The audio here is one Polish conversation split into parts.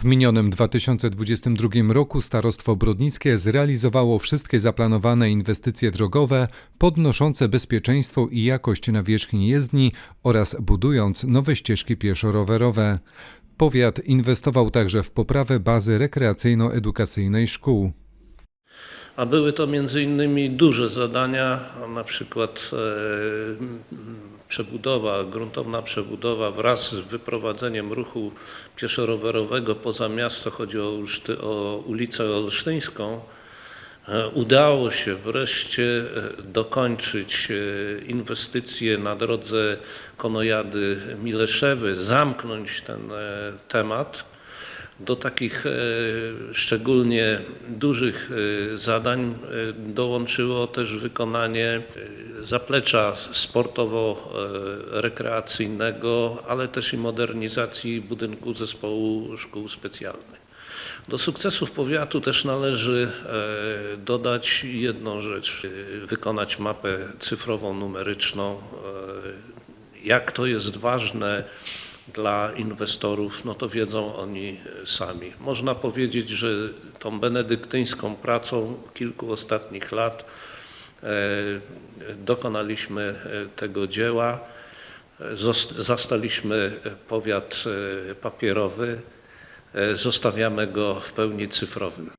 W minionym 2022 roku Starostwo Brodnickie zrealizowało wszystkie zaplanowane inwestycje drogowe podnoszące bezpieczeństwo i jakość nawierzchni jezdni oraz budując nowe ścieżki pieszo-rowerowe. Powiat inwestował także w poprawę bazy rekreacyjno-edukacyjnej szkół. A były to między innymi duże zadania, na przykład e, przebudowa, gruntowna przebudowa wraz z wyprowadzeniem ruchu pieszo-rowerowego poza miasto, chodzi o, o ulicę Olsztyńską. E, Udało się wreszcie e, dokończyć e, inwestycje na drodze Konojady Mileszewy, zamknąć ten temat. Do takich e, szczególnie dużych e, zadań e, dołączyło też wykonanie zaplecza sportowo-rekreacyjnego, ale też i modernizacji budynku zespołu szkół specjalnych. Do sukcesów powiatu też należy dodać jedną rzecz, wykonać mapę cyfrową, numeryczną. Jak to jest ważne dla inwestorów, no to wiedzą oni sami. Można powiedzieć, że tą benedyktyńską pracą kilku ostatnich lat e, dokonaliśmy e, tego dzieła. Zastaliśmy powiat e, papierowy, zostawiamy go w pełni cyfrowym.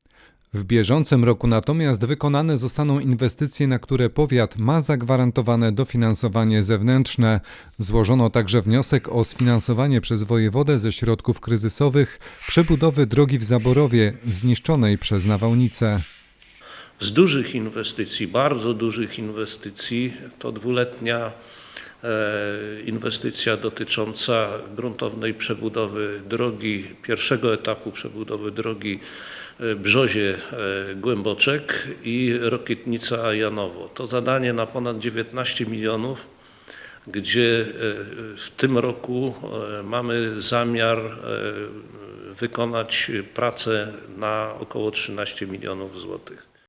W bieżącym roku natomiast wykonane zostaną inwestycje, na które powiat ma zagwarantowane dofinansowanie zewnętrzne. Złożono także wniosek o sfinansowanie przez wojewodę ze środków kryzysowych przebudowy drogi w Zaborowie zniszczonej przez nawałnicę. Z dużych inwestycji, bardzo dużych inwestycji, to dwuletnia e, inwestycja dotycząca gruntownej przebudowy drogi, pierwszego etapu przebudowy drogi Brzozie e, Głęboczek i Rokietnica Janowo. To zadanie na ponad 19 milionów, gdzie e, w tym roku e, mamy zamiar wykonać pracę na około 13 milionów złotych.